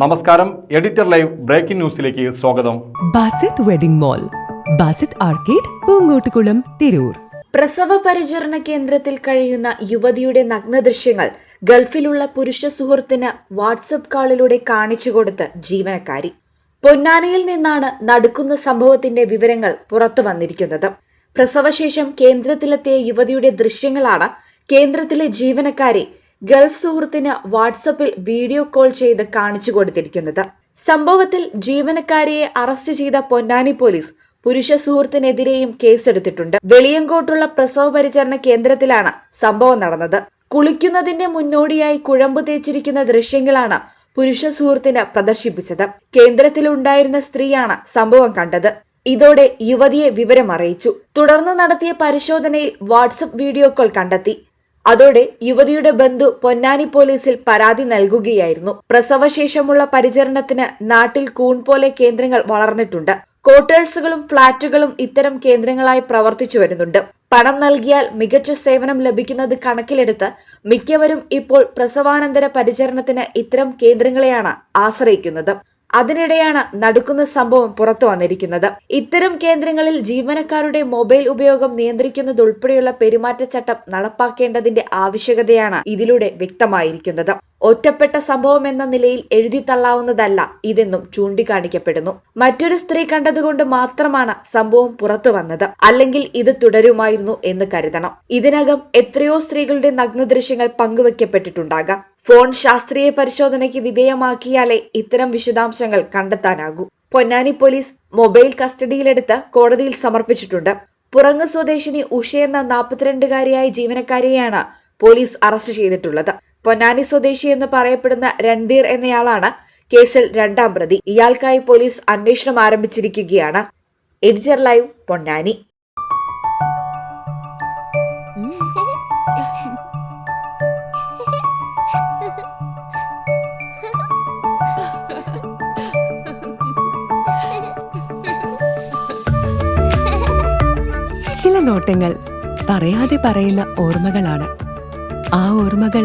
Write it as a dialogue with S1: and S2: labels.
S1: നമസ്കാരം editor live breaking ന്യൂസിലേക്ക് സ്വാഗതം.
S2: Basith wedding mall Basith arcade Poonkottukulam Tirur.
S3: പ്രസവ പരിചരണ കേന്ദ്രത്തിൽ കഴിയുന്ന യുവതിയുടെ നഗ്നദൃശ്യങ്ങൾ ഗൾഫിലുള്ള പുരുഷ സുഹൃത്തിന് വാട്സപ്പ് കാളിലൂടെ കാണിച്ചു കൊടുത്ത് ജീവനക്കാരി. പൊന്നാനിയിൽ നിന്നാണ് നടക്കുന്ന സംഭവത്തിന്റെ വിവരങ്ങൾ പുറത്തു വന്നിരിക്കുന്നത്. പ്രസവശേഷം കേന്ദ്രത്തിലെത്തിയ യുവതിയുടെ ദൃശ്യങ്ങളാണ് കേന്ദ്രത്തിലെ ജീവനക്കാരി ഗൾഫ് സുഹൃത്തിന് വാട്സപ്പിൽ വീഡിയോ കോൾ ചെയ്ത് കാണിച്ചു കൊടുത്തിരിക്കുന്നത്. സംഭവത്തിൽ ജീവനക്കാരിയെ അറസ്റ്റ് ചെയ്ത പൊന്നാനി പോലീസ് പുരുഷ സുഹൃത്തിനെതിരെയും കേസെടുത്തിട്ടുണ്ട്. വെളിയങ്കോട്ടുള്ള പ്രസവ പരിചരണ കേന്ദ്രത്തിലാണ് സംഭവം നടന്നത്. കുളിക്കുന്നതിന്റെ മുന്നോടിയായി കുഴമ്പ് തേച്ചിരിക്കുന്ന ദൃശ്യങ്ങളാണ് പുരുഷ സുഹൃത്തിന് പ്രദർശിപ്പിച്ചത്. കേന്ദ്രത്തിലുണ്ടായിരുന്ന സ്ത്രീയാണ് സംഭവം കണ്ടത്. ഇതോടെ യുവതിയെ വിവരം അറിയിച്ചു തുടർന്ന് നടത്തിയ പരിശോധനയിൽ വാട്സപ്പ് വീഡിയോ കോൾ കണ്ടെത്തി. അതോടെ യുവതിയുടെ ബന്ധു പൊന്നാനി പോലീസിൽ പരാതി നൽകുകയായിരുന്നു. പ്രസവശേഷമുള്ള പരിചരണത്തിന് നാട്ടിൽ കൂൺ പോലെ കേന്ദ്രങ്ങൾ വളർന്നിട്ടുണ്ട്. ക്വാർട്ടേഴ്സുകളും ഫ്ളാറ്റുകളും ഇത്തരം കേന്ദ്രങ്ങളായി പ്രവർത്തിച്ചു വരുന്നുണ്ട്. പണം നൽകിയാൽ മികച്ച സേവനം ലഭിക്കുന്നത് കണക്കിലെടുത്ത് മിക്കവരും ഇപ്പോൾ പ്രസവാനന്തര പരിചരണത്തിന് ഇത്തരം കേന്ദ്രങ്ങളെയാണ് ആശ്രയിക്കുന്നത്. അതിനിടെയാണ് നടക്കുന്ന സംഭവം പുറത്തു വന്നിരിക്കുന്നത്. ഇത്തരം കേന്ദ്രങ്ങളിൽ ജീവനക്കാരുടെ മൊബൈൽ ഉപയോഗം നിയന്ത്രിക്കുന്നതുൾപ്പെടെയുള്ള പെരുമാറ്റച്ചട്ടം നടപ്പാക്കേണ്ടതിന്റെ ആവശ്യകതയാണ് ഇതിലൂടെ വ്യക്തമായിരിക്കുന്നത്. ഒറ്റപ്പെട്ട സംഭവം എന്ന നിലയിൽ എഴുതിത്തള്ളാവുന്നതല്ല ഇതെന്നും ചൂണ്ടിക്കാണിക്കപ്പെടുന്നു. മറ്റൊരു സ്ത്രീ കണ്ടതുകൊണ്ട് മാത്രമാണ് സംഭവം പുറത്തു വന്നത്. അല്ലെങ്കിൽ ഇത് തുടരുമായിരുന്നു എന്ന് കരുതണം. ഇതിനകം എത്രയോ സ്ത്രീകളുടെ നഗ്ന ദൃശ്യങ്ങൾ പങ്കുവയ്ക്കപ്പെട്ടിട്ടുണ്ടാകാം ഫോൺ ശാസ്ത്രീയ പരിശോധനയ്ക്ക് വിധേയമാക്കിയാലേ ഇത്തരം വിശദാംശങ്ങൾ കണ്ടെത്താനാകൂ. പൊന്നാനി പോലീസ് മൊബൈൽ കസ്റ്റഡിയിലെടുത്ത് കോടതിയിൽ സമർപ്പിച്ചിട്ടുണ്ട്. പുറങ്ങ് സ്വദേശിനി ഉഷ എന്ന നാൽപ്പത്തിരണ്ടുകാരിയായ ജീവനക്കാരിയെയാണ് പോലീസ് അറസ്റ്റ് ചെയ്തിട്ടുള്ളത്. പൊന്നാനി സ്വദേശി എന്ന് പറയപ്പെടുന്ന രൺധീർ എന്നയാളാണ് കേസിൽ രണ്ടാം പ്രതി. ഇയാൾക്കായി പോലീസ് അന്വേഷണം ആരംഭിച്ചിരിക്കുകയാണ്. Editor live Ponnani.
S2: ചില നോട്ടങ്ങൾ പറയാതെ പറയുന്ന ഓർമ്മകളാണ്. ആ ഓർമ്മകൾ